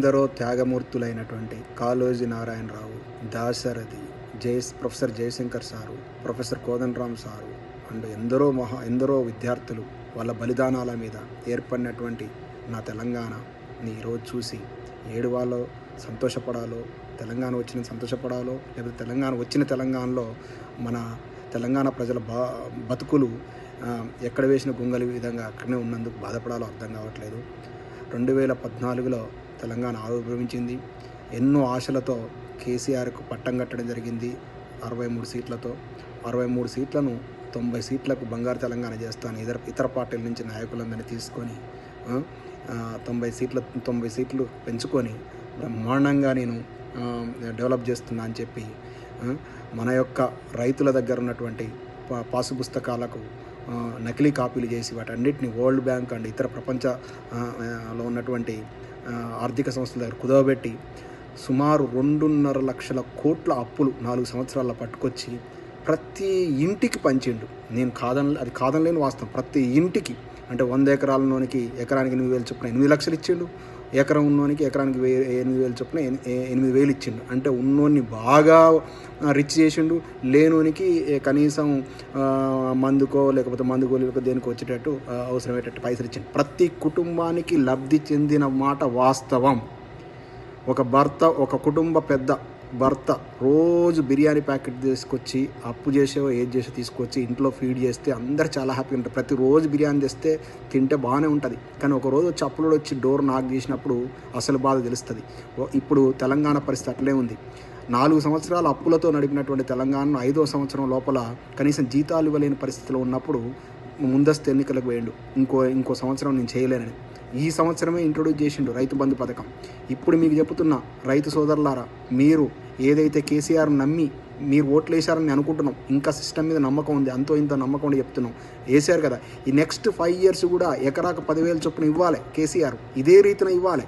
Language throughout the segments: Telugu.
ఎందరో త్యాగమూర్తులైనటువంటి కాళోజీ నారాయణరావు దాశరథి జయ professor Jayashankar sir professor Kodandaram sir and ఎందరో మహా ఎందరో విద్యార్థులు వాళ్ళ బలిదానాల మీద ఏర్పడినటువంటి నా తెలంగాణని ఈరోజు చూసి ఏడువాలో సంతోషపడాలో తెలంగాణ వచ్చిన సంతోషపడాలో లేకపోతే తెలంగాణ వచ్చిన తెలంగాణలో మన తెలంగాణ ప్రజల బా బతుకులు ఎక్కడ వేసిన గొంగలి విధంగా అక్కడనే ఉన్నందుకు బాధపడాలో అర్థం కావట్లేదు. రెండు వేల పద్నాలుగులో తెలంగాణ ఆవిర్భవించింది. ఎన్నో ఆశలతో కేసీఆర్కు పట్టం కట్టడం జరిగింది అరవై మూడు సీట్లతో. అరవై మూడు సీట్లను తొంభై సీట్లకు బంగారు తెలంగాణ చేస్తాను. ఇతర ఇతర పార్టీల నుంచి నాయకులందరినీ తీసుకొని తొంభై సీట్ల తొంభై సీట్లు పెంచుకొని బ్రహ్మాండంగా నేను డెవలప్ చేస్తున్నా అని చెప్పి మన యొక్క రైతుల దగ్గర ఉన్నటువంటి పా- పాసు పుస్తకాలకు నకిలీ కాపీలు చేసి వాటన్నిటిని వరల్డ్ బ్యాంక్ అండ్ ఇతర ప్రపంచలో ఉన్నటువంటి ఆర్థిక సంస్థల దగ్గర కుదవబెట్టి సుమారు రెండున్నర లక్షల కోట్ల అప్పులు నాలుగు సంవత్సరాల పట్టుకొచ్చి ప్రతి ఇంటికి పంచిండు. నేను కాదని అది కాదనలేని వాస్తవం. ప్రతి ఇంటికి అంటే వంద ఎకరాలలోనికి ఎకరానికి ఎనిమిది వేలు చొప్పున ఎనిమిది లక్షలు ఇచ్చిండు. ఎకరం ఉన్నోనికి ఎకరానికి వే ఎనిమిది వేలు చొప్పున ఎనిమిది వేలు ఇచ్చిండు. అంటే ఉన్నోన్ని బాగా రిచ్ చేసిండు. లేనోనికి కనీసం మందుకో లేకపోతే మందుకో లేకపోతే దేనికో వచ్చేటట్టు అవసరమయ్యేటట్టు పైసలు ఇచ్చిండు. ప్రతి కుటుంబానికి లబ్ధి చెందిన మాట వాస్తవం. ఒక భర్త ఒక కుటుంబ పెద్ద భర్త రోజు బిర్యానీ ప్యాకెట్ తీసుకొచ్చి అప్పు చేసో ఏది చేసో తీసుకొచ్చి ఇంట్లో ఫీడ్ చేస్తే అందరు చాలా హ్యాపీగా ఉంటారు. ప్రతిరోజు బిర్యానీ తెస్తే తింటే బాగానే ఉంటుంది. కానీ ఒక రోజు వచ్చి అప్పులో వచ్చి డోర్ నాక్ చేసినప్పుడు అసలు బాధ తెలుస్తుంది. ఇప్పుడు తెలంగాణ పరిస్థితి అట్లే ఉంది. నాలుగు సంవత్సరాల అప్పులతో నడిపినటువంటి తెలంగాణను ఐదో సంవత్సరం లోపల కనీసం జీతాలు ఇవ్వలేని పరిస్థితిలో ఉన్నప్పుడు ముందస్తు ఎన్నికలకు వేయండు ఇంకో ఇంకో సంవత్సరం నేను చేయలేనని. ఈ సంవత్సరమే ఇంట్రొడ్యూస్ చేసిండు రైతు బంధు పథకం. ఇప్పుడు మీకు చెప్తున్నా రైతు సోదరులారా మీరు ఏదైతే కేసీఆర్ నమ్మి మీరు ఓట్లు వేశారని అనుకుంటున్నాం ఇంకా సిస్టమ్ మీద నమ్మకం ఉంది అంతో ఇంత నమ్మకం ఉండి చెప్తున్నాం. వేశారు కదా ఈ నెక్స్ట్ ఫైవ్ ఇయర్స్ కూడా ఎకరాకు పదివేల చొప్పున ఇవ్వాలి కేసీఆర్. ఇదే రీతిన ఇవ్వాలి.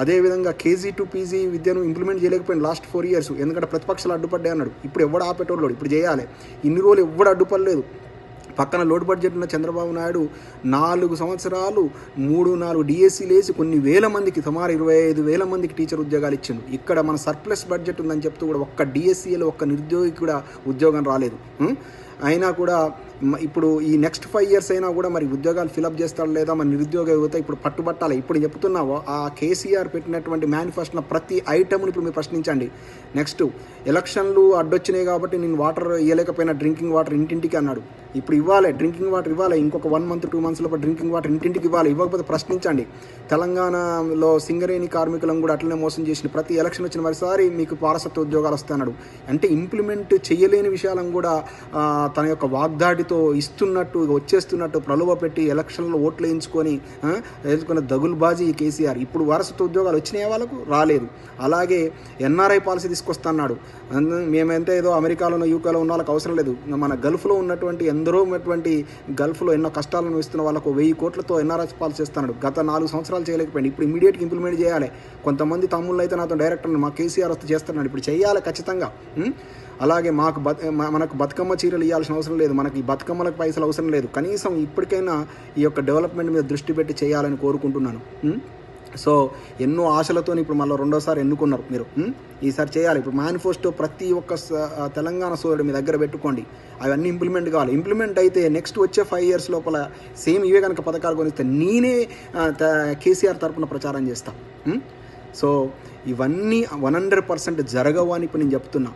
అదేవిధంగా కేజీ టు పీజీ విద్యను ఇంప్లిమెంట్ చేయలేకపోయింది లాస్ట్ ఫోర్ ఇయర్స్ ఎందుకంటే ప్రతిపక్షాలు అడ్డుపడ్డాయి అన్నాడు. ఇప్పుడు ఎవడు ఆపేటోళ్ళు ఇప్పుడు చేయాలి. ఇన్ని రోజులు ఎవడు అడ్డుపడలేదు. పక్కన లోటు బడ్జెట్ ఉన్న చంద్రబాబు నాయుడు నాలుగు సంవత్సరాలు మూడు నాలుగు డిఎస్సీలు వేసి కొన్ని వేల మందికి సుమారు ఇరవై ఐదు వేల మందికి టీచర్ ఉద్యోగాలు ఇచ్చిండు. ఇక్కడ మన సర్ప్లస్ బడ్జెట్ ఉందని చెప్తూ కూడా ఒక్క డిఎస్సీలో ఒక్క నిరుద్యోగికి కూడా ఉద్యోగం రాలేదు. అయినా కూడా ఇప్పుడు ఈ నెక్స్ట్ ఫైవ్ ఇయర్స్ అయినా కూడా మరి ఉద్యోగాలు ఫిలప్ చేస్తాడు లేదా? మరి నిరుద్యోగ యువత ఇప్పుడు పట్టుబట్టాలి? ఇప్పుడు చెప్తున్నావో? ఆ కేసీఆర్ పెట్టినటువంటి మేనిఫెస్టోలో ప్రతి ఐటమ్ని ఇప్పుడు మీరు ప్రశ్నించండి. నెక్స్ట్ ఎలక్షన్లు అడ్డొచ్చినాయి కాబట్టి నేను వాటర్ ఇవ్వలేకపోయినా డ్రింకింగ్ వాటర్ ఇంటింటికి అన్నాడు. ఇప్పుడు ఇవ్వాలి డ్రింకింగ్ వాటర్ ఇవ్వాలి. ఇంకొక వన్ మంత్ టూ మంత్స్ లోపల డ్రింకింగ్ వాటర్ ఇంటింటికి ఇవ్వాలి. ఇవ్వకపోతే ప్రశ్నించండి. తెలంగాణలో సింగరేణి కార్మికులను కూడా అట్లనే మోసం చేసిన ప్రతి ఎలక్షన్ వచ్చిన మరిసారి మీకు వారసత్వ ఉద్యోగాలు వస్తాయన్నాడు అంటే ఇంప్లిమెంట్ చేయలేని విషయాలను కూడా తన యొక్క వాగ్దాటితో ఇస్తున్నట్టు వచ్చేస్తున్నట్టు ప్రలోభ పెట్టి ఎలక్షన్లో ఓట్లు వేయించుకొని ఆ, వేసుకున్న దగులుబాజీ కేసీఆర్. ఇప్పుడు వారసత్వ ఉద్యోగాలు వచ్చినాయి వాళ్ళకు? రాలేదు. అలాగే ఎన్ఆర్ఐ పాలసీ తీసుకొస్తున్నాడు. అందు- ఏదో అమెరికాలోనో యూకేలో ఉన్న వాళ్ళకి అవసరం లేదు. మన గల్ఫ్లో ఉన్నటువంటి ఎందరో ఉన్నటువంటి గల్ఫ్లో ఎన్నో కష్టాలను ఇస్తున్న వాళ్ళకు వెయ్యి కోట్లతో ఎన్ఆర్ఐ పాలసీ ఇస్తున్నాడు గత నాలుగు సంవత్సరాలు చేయలేకపోయింది. ఇప్పుడు ఇమీడియట్గా ఇంప్లిమెంట్ చేయాలి. కొంతమంది తమ్ముళ్ళు అయితే నాతో డైరెక్టర్ మా కేసీఆర్ వస్తే చేస్తున్నాడు. ఇప్పుడు చేయాలి ఖచ్చితంగా. అలాగే మాకు బ మనకు బతుకమ్మ చీరలు ఇవ్వాల్సిన అవసరం లేదు. మనకి ఈ బతుకమ్మలకు పైసలు అవసరం లేదు. కనీసం ఇప్పటికైనా ఈ యొక్క డెవలప్మెంట్ మీద దృష్టి పెట్టి చేయాలని కోరుకుంటున్నాను. సో ఎన్నో ఆశలతో ఇప్పుడు మళ్ళీ రెండోసారి ఎన్నుకున్నారు మీరు. ఈసారి చేయాలి. ఇప్పుడు మేనిఫెస్టో ప్రతి ఒక్క స- తెలంగాణ సోదరుడు మీ దగ్గర పెట్టుకోండి. అవన్నీ ఇంప్లిమెంట్ కావాలి. ఇంప్లిమెంట్ అయితే నెక్స్ట్ వచ్చే ఫైవ్ ఇయర్స్ లోపల సేమ్ ఇవే కనుక పథకాలు కొనిస్తే నేనే కేసీఆర్ తరఫున ప్రచారం చేస్తా. సో ఇవన్నీ వన్ హండ్రెడ్ పర్సెంట్ జరగవు అని ఇప్పుడు నేను చెప్తున్నా.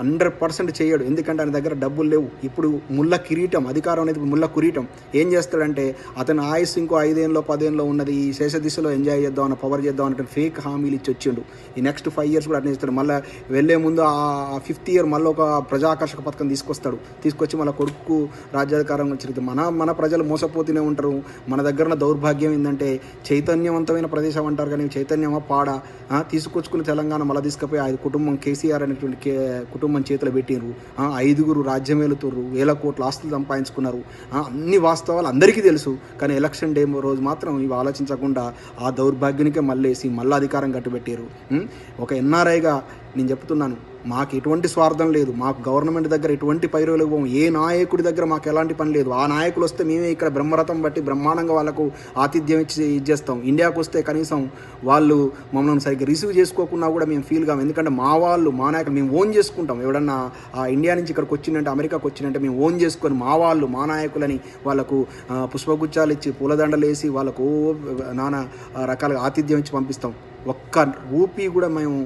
హండ్రెడ్ పర్సెంట్ చేయడు. ఎందుకంటే ఆయన దగ్గర డబ్బులు లేవు. ఇప్పుడు ముళ్ళ కిరీటం అధికారం అనేది ముళ్ళ కిరీటం. ఏం చేస్తాడంటే అతని ఆయుస్ ఇంకో ఐదేళ్ళలో పదేళ్ళలో ఉన్నది. ఈ శేష దిశలో ఎంజాయ్ చేద్దాం అన్న పవర్ చేద్దాం అంటే ఫేక్ హామీలు ఇచ్చి వచ్చిండు. ఈ నెక్స్ట్ ఫైవ్ ఇయర్స్ కూడా అట్నే చేస్తాడు. మళ్ళీ వెళ్ళే ముందు ఆ ఫిఫ్త్ ఇయర్ మళ్ళీ ఒక ప్రజాకర్షక పథకం తీసుకొస్తాడు. తీసుకొచ్చి మళ్ళీ కొడుకు రాజ్యాధికారం వచ్చింది మన మన ప్రజలు మోసపోతూనే ఉంటారు. మన దగ్గర ఉన్న దౌర్భాగ్యం ఏంటంటే చైతన్యవంతమైన ప్రదేశం అంటారు కానీ చైతన్యమా పాడ? ఆ, తీసుకొచ్చుకుని తెలంగాణ మళ్ళీ తీసుకుపోయి ఆ కుటుంబం కేసీఆర్ అనేటువంటి కే కుటుంబం చేతిలో పెట్టిండ్రు ఐదుగురు రాజ్యం వెళుతుర్రు వేల కోట్ల ఆస్తులు సంపాదించుకున్నారు. అన్ని వాస్తవాలు అందరికీ తెలుసు. కానీ ఎలక్షన్ డే రోజు మాత్రం ఇవి ఆలోచించకుండా ఆ దౌర్భాగ్యానికే మళ్ళేసి మళ్ళీ అధికారం కట్టుబెట్టారు ఒక ఎన్ఆర్ఐగా నేను చెప్తున్నాను మాకు ఎటువంటి స్వార్థం లేదు మాకు గవర్నమెంట్ దగ్గర ఎటువంటి పైరులు ఏ నాయకుడి దగ్గర మాకు ఎలాంటి పని లేదు. ఆ నాయకులు వస్తే మేమే ఇక్కడ బ్రహ్మరథం బట్టి బ్రహ్మాండంగా వాళ్ళకు ఆతిథ్యం ఇచ్చి ఇచ్చేస్తాం. ఇండియాకు వస్తే కనీసం వాళ్ళు మమ్మల్ని సరిగ్గా రిసీవ్ చేసుకోకున్నా కూడా మేము ఫీల్ కాము. ఎందుకంటే మా వాళ్ళు మా నాయకులు మేము ఓన్ చేసుకుంటాం. ఎవడన్నా ఆ ఇండియా నుంచి ఇక్కడికి వచ్చిందంటే అమెరికాకు వచ్చిందంటే మేము ఓన్ చేసుకొని మా వాళ్ళు మా నాయకులని వాళ్ళకు పుష్పగుచ్చాలు ఇచ్చి పూలదండలు వేసి వాళ్ళకు ఓ నానా రకాలుగా ఆతిథ్యం ఇచ్చి పంపిస్తాం. ఒక్క రూపీ కూడా మేము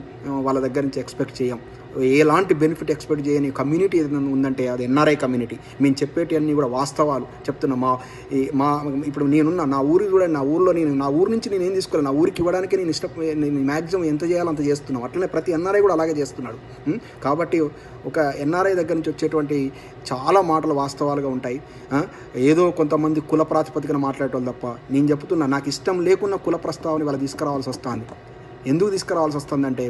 వాళ్ళ దగ్గర నుంచి ఎక్స్పెక్ట్ చేయం. ఎలాంటి బెనిఫిట్ ఎక్స్పెక్ట్ చేయని కమ్యూనిటీ ఏదైనా ఉందంటే అది ఎన్ఆర్ఐ కమ్యూనిటీ. మేము చెప్పేటివన్నీ కూడా వాస్తవాలు చెప్తున్నా. మా మా ఇప్పుడు నేనున్న నా ఊరికి కూడా నా ఊర్లో నేను నా ఊరు నుంచి నేను ఏం తీసుకోవాలి నా ఊరికి ఇవ్వడానికి నేను ఇష్టం నేను మ్యాక్సిమం ఎంత చేయాలో అంత చేస్తున్నాం అట్లనే ప్రతి ఎన్ఆర్ఐ కూడా అలాగే చేస్తున్నాడు. కాబట్టి ఒక ఎన్ఆర్ఐ దగ్గర నుంచి వచ్చేటువంటి చాలా మాటలు వాస్తవాలుగా ఉంటాయి. ఏదో కొంతమంది కుల ప్రాతిపదికన మాట్లాడేటోళ్ళు తప్ప నేను చెప్తున్నా నాకు ఇష్టం లేకున్న కుల ప్రస్తావన వాళ్ళ తీసుకురావాల్సి వస్తుంది. ఎందుకు తీసుకురావాల్సి వస్తుందంటే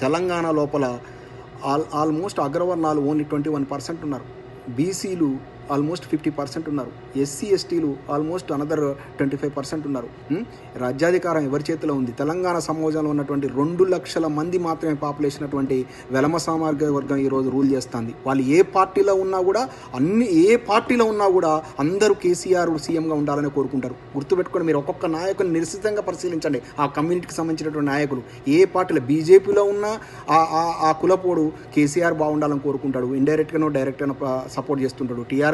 తెలంగాణ లోపల ఆల్ ఆల్మోస్ట్ అగ్రవర్ణాలు ఓన్లీ ట్వంటీ వన్ పర్సెంట్ ఉన్నారు. బీసీలు ఆల్మోస్ట్ ఫిఫ్టీ పర్సెంట్ ఉన్నారు. ఎస్సీ ఎస్టీలు almost another twenty five percent ఉన్నారు. రాజ్యాధికారం ఎవరి చేతిలో ఉంది? తెలంగాణ సమాజంలో ఉన్నటువంటి రెండు లక్షల మంది మాత్రమే పాపులేషన్ అటువంటి వెలమ సామాజిక వర్గం ఈరోజు రూల్ చేస్తుంది. వాళ్ళు ఏ పార్టీలో ఉన్నా కూడా అన్ని ఏ పార్టీలో ఉన్నా కూడా అందరూ కేసీఆర్ సీఎంగా ఉండాలని కోరుకుంటారు. గుర్తుపెట్టుకొని మీరు ఒక్కొక్క నాయకుని నిరసితంగా పరిశీలించండి. ఆ కమ్యూనిటీకి సంబంధించినటువంటి నాయకులు ఏ పార్టీలో బీజేపీలో ఉన్నా ఆ ఆ- ఆ కులపోడు కేసీఆర్ బాగుండాలని కోరుకుంటాడు. ఇండైరెక్ట్గానో డైరెక్ట్గానో సపోర్ట్ చేస్తుంటాడు. టీఆర్